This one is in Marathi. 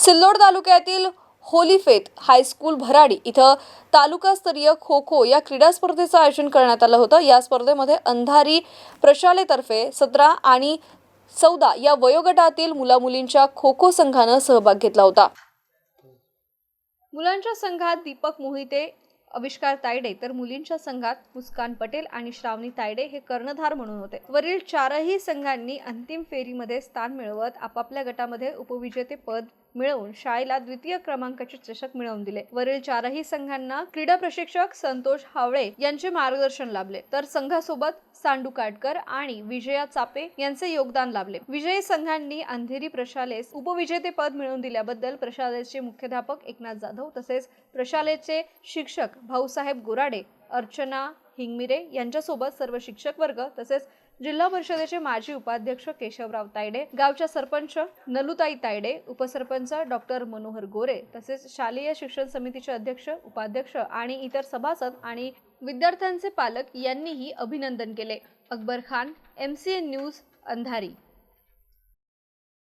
सिल्लोड तालुक्यातील होलीफेत हायस्कूल भराडी इथं तालुकास्तरीय खो खो या क्रीडा स्पर्धेचं आयोजन करण्यात आलं होतं. या स्पर्धेमध्ये अंधारी प्रशालेतर्फे सतरा आणि चौदा या वयोगटातील मुलामुलींच्या खो खो संघानं सहभाग घेतला होता. मुलांच्या संघात दीपक मोहिते आविष्कार तायडे तर मुलींच्या संघात मुस्कान पटेल आणि श्रावणी तायडे हे कर्णधार म्हणून होते. वरील चारही संघांनी अंतिम फेरीमध्ये स्थान मिळवत आपापल्या गटामध्ये उपविजेते पद मिळवून शाळेला द्वितीय क्रमांकाचे चषक मिळवून दिले. वरील चारही संघांना क्रीडा प्रशिक्षक संतोष हावळे यांचे मार्गदर्शन लाभले. तर संघासोबत सांडू काटकर आणि विजया चापे यांचे योगदान लाभले. विजयी संघांनी अंधेरी प्रशालेस उपविजेते पद मिळवून दिल्याबद्दल प्रशालेचे मुख्याध्यापक एकनाथ जाधव तसेच प्रशालेचे शिक्षक भाऊसाहेब गोराडे अर्चना हिंगमिरे यांच्यासोबत सर्व शिक्षक वर्ग तसेच जिल्हा परिषदेचे माजी उपाध्यक्ष केशवराव तायडे गावच्या सरपंच नलुताई तायडे उपसरपंच डॉक्टर मनोहर गोरे तसेच शालेय शिक्षण समितीचे अध्यक्ष उपाध्यक्ष आणि इतर सभासद आणि विद्यार्थ्यांचे पालक यांनीही अभिनंदन केले. Akbar Khan M C N news अंधारी.